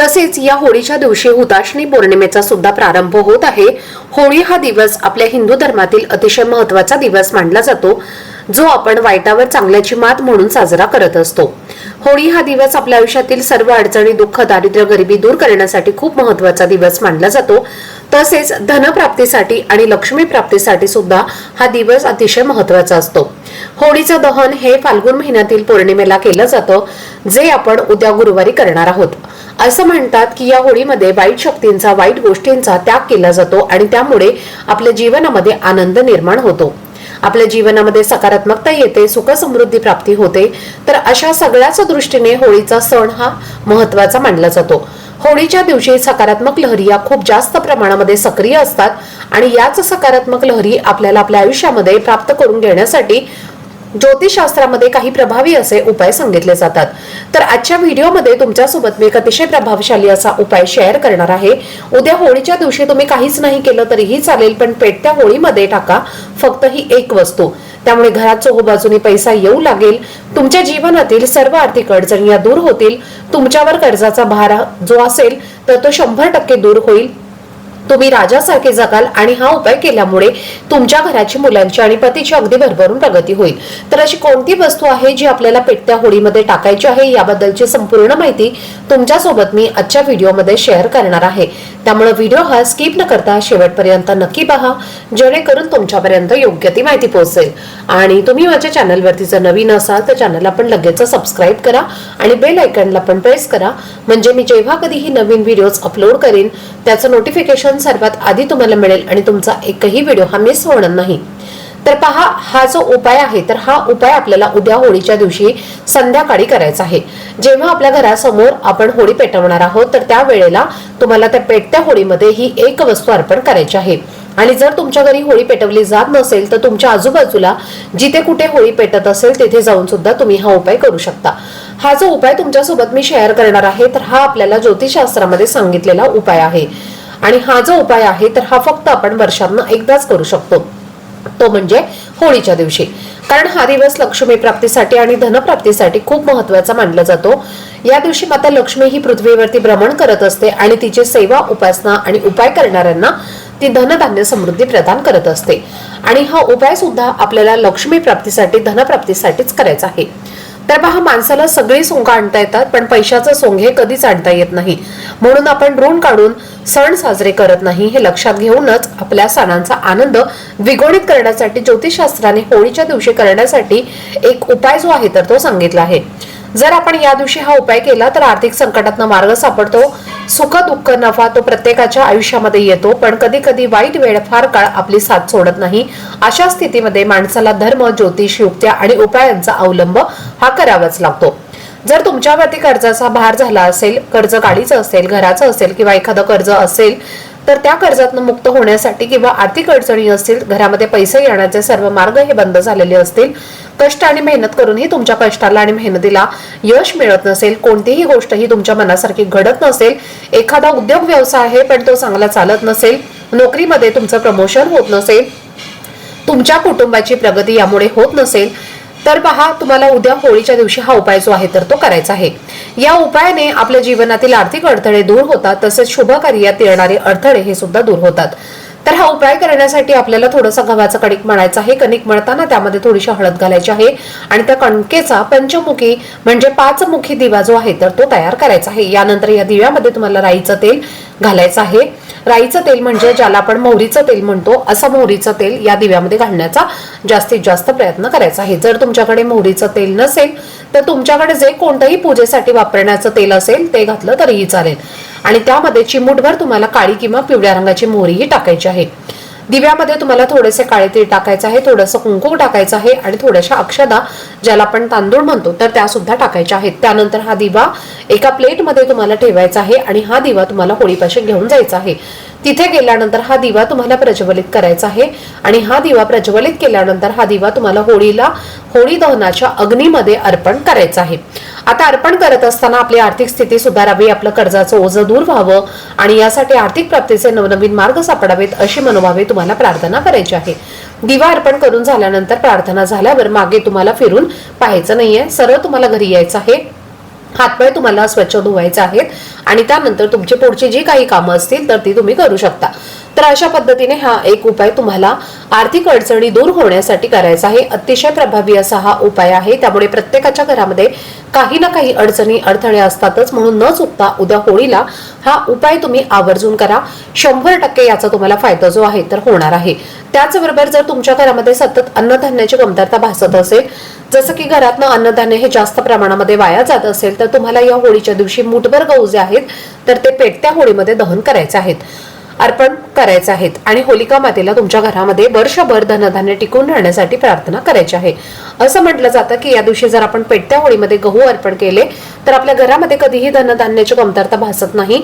तसेच या होळीच्या दिवशी हुताशनी पौर्णिमेचा सुद्धा प्रारंभ होत आहे. होळी हा दिवस आपल्या हिंदू धर्मातील अतिशय महत्त्वाचा दिवस मानला जातो जो आपण वाईटावर चांगल्याची मात म्हणून साजरा करत असतो. होळी हा दिवस आपल्या आयुष्यातील सर्व अडचणी दुःख दारिद्र्य गरिबी दूर करण्यासाठी खूप महत्त्वाचा दिवस मानला जातो. तसेच धनप्राप्तीसाठी आणि लक्ष्मी प्राप्तीसाठी सुद्धा हा दिवस अतिशय महत्त्वाचा असतो. होळीचं दहन हे फाल्गुन महिन्यातील पौर्णिमेला केलं जातं जे आपण उद्या गुरुवारी करणार आहोत. असं म्हणतात की या होळीमध्ये वाईट शक्तींचा वाईट गोष्टींचा त्याग केला जातो आणि त्यामुळे आपल्या जीवनामध्ये आनंद निर्माण होतो. आपल्या जीवनामध्ये सकारात्मकता येते सुख समृद्धी प्राप्ती होते. तर अशा सगळ्याच दृष्टीने होळीचा सण हा महत्त्वाचा मानला जातो. होळीच्या दिवशी सकारात्मक लहरी या खूप जास्त प्रमाणामध्ये सक्रिय असतात आणि याच सकारात्मक लहरी आपल्याला आपल्या आयुष्यामध्ये प्राप्त करून घेण्यासाठी ज्योतिषशास्त्रामध्ये काही प्रभावी असे उपाय सांगितले जातात. तर आजच्या व्हिडिओमध्ये तुमच्यासोबत मी एक अतिशय प्रभावशाली असा उपाय शेअर करणार आहे. उद्या होळीच्या दिवशी तुम्ही काहीच नाही केलं तरीही चालेल पण पेटत्या होळीमध्ये टाका फक्त ही एक वस्तू. त्यामुळे घरात चोहोबाजूने पैसा येऊ लागेल. तुमच्या जीवनातील सर्व आर्थिक अडचणी या दूर होतील. तुमच्यावर कर्जाचा भार जो असेल तर तो शंभर टक्के दूर होईल. तुम्ही राजासारखे जगाल आणि हा उपाय केल्यामुळे तुमच्या घराची मुलांची आणि पतीची अगदी भरभरून प्रगती होईल. तर अशी कोणती वस्तू आहे जी आपल्याला पेटत्या होळीमध्ये टाकायची आहे? याबद्दलची संपूर्ण माहिती तुमच्यासोबत मी आजच्या व्हिडिओमध्ये शेअर करणार आहे. त्यामुळे व्हिडिओ हा स्किप न करता शेवटपर्यंत नक्की पहा जेणेकरून तुमच्यापर्यंत योग्य ती माहिती पोहोचेल. आणि तुम्ही माझ्या चॅनलवरती जर नवीन असाल तर चॅनलला पण लगेच सबस्क्राईब करा आणि बेल आयकनला पण प्रेस करा. म्हणजे मी जेव्हा कधीही नवीन व्हिडिओज अपलोड करेन त्याचं नोटिफिकेशन सर्वात आधी तुम्हाला मिळेल आणि तुमचा एकही व्हिडिओ हा मिस होणार नाही. तर पहा हा जो उपाय आहे तर हा उपाय आपल्याला उद्या होळीच्या दिवशी संध्याकाळी करायचा आहे. जेव्हा आपल्या घरासमोर आपण होळी पेटवणार आहोत तर त्या वेळेला तुम्हाला त्या पेटत्या होळीमध्ये ही एक वस्तू अर्पण करायची आहे. आणि जर तुमच्या घरी होळी पेटवली जात नसेल तर तुमच्या आजूबाजूला जिथे कुठे होळी पेटत असेल तिथे जाऊन सुद्धा तुम्ही हा उपाय करू शकता. हा जो उपाय तुमच्यासोबत मी शेअर करणार आहे तर हा आपल्याला ज्योतिषशास्त्रामध्ये सांगितलेला उपाय आहे. आणि हा जो उपाय आहे तर हा फक्त आपण वर्षांना एकदाच करू शकतो. तो म्हणजे होळीच्या दिवशी. कारण हा दिवस लक्ष्मी प्राप्तीसाठी आणि धनप्राप्तीसाठी खूप महत्त्वाचा मानला जातो. या दिवशी माता लक्ष्मी ही पृथ्वीवरती भ्रमण करत असते आणि तिची सेवा उपासना आणि उपाय करणाऱ्यांना ती धनधान्य समृद्धी प्रदान करत असते. आणि हा उपाय सुद्धा आपल्याला लक्ष्मी प्राप्तीसाठी धनप्राप्तीसाठीच करायचा आहे. तर पहा माणसाला सगळी सोंग आणता येतात पण पैशाचं सोंग हे कधीच आणता येत नाही. म्हणून आपण ऋण काढून सण साजरे करत नाही हे लक्षात घेऊनच आपल्या सणांचा आनंद विगोणित करण्यासाठी ज्योतिषशास्त्राने होळीच्या दिवशी करण्यासाठी एक उपाय जो आहे तर तो सांगितला आहे. जर आपण या दिवशी हा उपाय केला तर आर्थिक संकटातनं मार्ग सापडतो सुख दुःख नफा तो प्रत्येकाच्या आयुष्यामध्ये येतो पण कधी कधी वाईट वेळ फार काळ आपली साथ सोडत नाही. अशा स्थितीमध्ये माणसाला धर्म ज्योतिष युक्त्या आणि उपायांचा अवलंब हा करावाच लागतो. जर तुमच्यावरती कर्जाचा भार झाला असेल कर्ज गाडीचं असेल घराचं असेल किंवा एखादं कर्ज असेल तर त्या कर्जातनं मुक्त होण्यासाठी किंवा आर्थिक अडचणी असतील घरामध्ये पैसे येण्याचे सर्व मार्ग हे बंद झालेले असतील कष्ट आणि मेहनत करूनही तुमच्या कष्टाला आणि मेहनतीला यश मिळत नसेल कोणतीही गोष्ट ही तुमच्या मनासारखी घडत नसेल एखादा उद्योग व्यवसाय आहे पण तो चांगला चालत नसेल नोकरीमध्ये तुमचं प्रमोशन होत नसेल तुमच्या कुटुंबाची प्रगती यामुळे होत नसेल तर पहा तुम्हाला उद्या होळीच्या दिवशी हा उपाय जो आहे तर तो करायचा आहे. या उपायाने आपल्या जीवनातील आर्थिक अडथळे दूर होतात तसेच शुभ कार्यात येणारे अडथळे हे सुद्धा दूर होतात. तर हा उपाय करण्यासाठी आपल्याला थोडंसं गव्हाचा कणिक म्हणायचा आहे. कणिक मळताना त्यामध्ये थोडीशी हळद घालायची आहे आणि त्या कणकेचा पंचमुखी म्हणजे पाचमुखी दिवा जो आहे तर तो तयार करायचा आहे. यानंतर या दिव्यामध्ये तुम्हाला राईचं तेल घालायचं आहे. राईचं तेल म्हणजे ज्याला आपण मोहरीचं तेल म्हणतो असं मोहरीचं तेल या दिव्यामध्ये घालण्याचा जास्तीत जास्त प्रयत्न करायचा आहे. जर तुमच्याकडे मोहरीचं तेल नसेल तर तुमच्याकडे जे कोणतंही पूजेसाठी वापरण्याचं तेल असेल ते घातलं तरीही चालेल. आणि त्यामध्ये चिमूटभर तुम्हाला काळी किंवा पिवळ्या रंगाची मोहरीही टाकायची आहे. दिव्यामध्ये तुम्हाला थोडेसे काळे तीळ टाकायचं आहे थोडंसं कुंकू टाकायचं आहे आणि थोड्याशा अक्षदा ज्याला आपण तांदूळ म्हणतो तर त्या सुद्धा टाकायच्या आहेत. त्यानंतर हा दिवा एका प्लेटमध्ये तुम्हाला ठेवायचा आहे आणि हा दिवा तुम्हाला होळीपाशी घेऊन जायचा आहे. तिथे गेल्यानंतर हा दिवा तुम्हाला प्रज्वलित करायचा आहे. आणि हा दिवा प्रज्वलित केल्यानंतर हा दिवा तुम्हाला होळीला होळी दहनाच्या अग्नीमध्ये अर्पण करायचा आहे. आता अर्पण करत असताना आपली आर्थिक स्थिती सुधारावी आपलं कर्जाचं ओझं दूर व्हावं आणि यासाठी आर्थिक प्राप्तीचे नवनवीन मार्ग सापडावेत अशी मनोभावे तुम्हाला प्रार्थना करायची आहे. दिवा अर्पण करून झाल्यानंतर प्रार्थना झाल्यावर मागे तुम्हाला फिरून पाहायचं नाहीये. सरळ तुम्हाला घरी यायचं आहे. हातपाय तुम्हाला स्वच्छ धुवायचे आहेत आणि त्यानंतर तुमची पुढची जी काही कामं असतील तर ती तुम्ही करू शकता. तर अशा पद्धतीने हा एक उपाय तुम्हाला आर्थिक अडचणी दूर होण्यासाठी करायचा आहे. अतिशय प्रभावी असा हा उपाय आहे. त्यामुळे प्रत्येकाच्या घरामध्ये काही ना काही अडचणी अडथळे असतातच. म्हणून न चुकता उद्या होळीला हा उपाय तुम्ही आवर्जून करा. शंभर टक्के याचा तुम्हाला फायदा जो आहे तर होणार आहे. त्याचबरोबर जर तुमच्या घरामध्ये सतत अन्नधान्याची कमतरता भासत असेल जसं की घरातनं अन्नधान्य हे जास्त प्रमाणामध्ये वाया जात असेल तर तुम्हाला या होळीच्या दिवशी मुठभर गहू जे आहेत तर ते पेटत्या होळीमध्ये दहन करायचे आहेत. अर्पण करायचे आहेत. आणि होलिका मातेला तुमच्या घरामध्ये वर्षभर धनधान्य टिकून राहण्यासाठी प्रार्थना करायची आहे. असं म्हटलं जातं की या दिवशी जर आपण पेटत्या होळीमध्ये गहू अर्पण केले तर आपल्या घरामध्ये कधीही धनधान्याची कमतरता भासत नाही.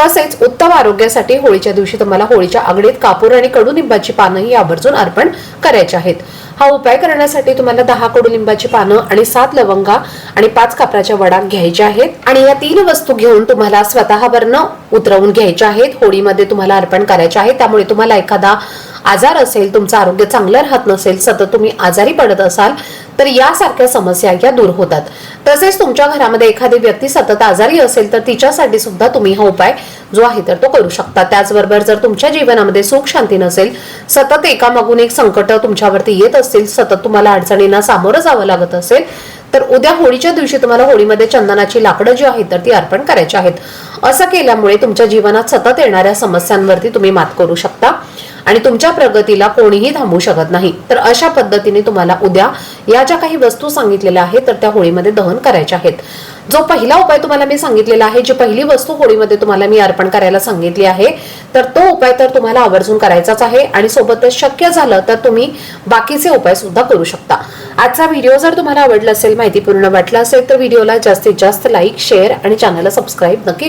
तसेच उत्तम आरोग्यासाठी होळीच्या दिवशी तुम्हाला होळीच्या आगडीत कापूर आणि कडुनिंबाची पानंही आवर्जून अर्पण करायची आहेत. हा उपाय करण्यासाठी तुम्हाला दहा कडुलिंबाची पानं आणि सात लवंगा आणि पाच कापराच्या वडा घ्यायच्या आहेत आणि या तीन वस्तू घेऊन तुम्हाला स्वतःवरनं उतरवून घ्यायच्या आहेत. होळीमध्ये तुम्हाला अर्पण करायचे आहे. त्यामुळे तुम्हाला एखादा आजार असेल तुमचं आरोग्य चांगलं राहत नसेल सतत तुम्ही आजारी पडत असाल तर यासारख्या समस्या या दूर होतात. तसेच तुमच्या घरामध्ये एखादी व्यक्ती सतत आजारी असेल तर तिच्यासाठी सुद्धा तुम्ही हा उपाय जो आहे तर तो करू शकता. त्याचबरोबर जर तुमच्या जीवनामध्ये सुख शांती नसेल सतत एकामागून एक संकट तुमच्यावरती येत असतील सतत तुम्हाला अडचणींना सामोरं जावं लागत असेल तर उद्या होळीच्या दिवशी तुम्हाला होळीमध्ये चंदनाची लाकडं जी आहेत तर ती अर्पण करायची आहेत. असं केल्यामुळे तुमच्या जीवनात सतत येणाऱ्या समस्यांवरती तुम्ही मात करू शकता आणि तुमच्या प्रगतीला कोणीही थांबवू शकत नाही. तर अशा पद्धतीने तुम्हाला उद्या या ज्या काही वस्तू सांगितलेल्या आहेत तर त्या होळीमध्ये दहन करायच्या आहेत. जो पहिला उपाय तुम्हाला मी सांगितलेला आहे जी पहिली वस्तू होळीमध्ये तुम्हाला मी अर्पण करायला सांगितली आहे तर तो उपाय तर तुम्हाला आवर्जून करायचाच आहे आणि सोबतच शक्य झालं तर तुम्ही बाकीचे उपाय सुद्धा करू शकता. आजचा व्हिडिओ जर तुम्हाला आवडला असेल माहितीपूर्ण वाटला असेल तर व्हिडिओला जास्तीत जास्त लाईक शेअर आणि चॅनलला सबस्क्राईब नक्की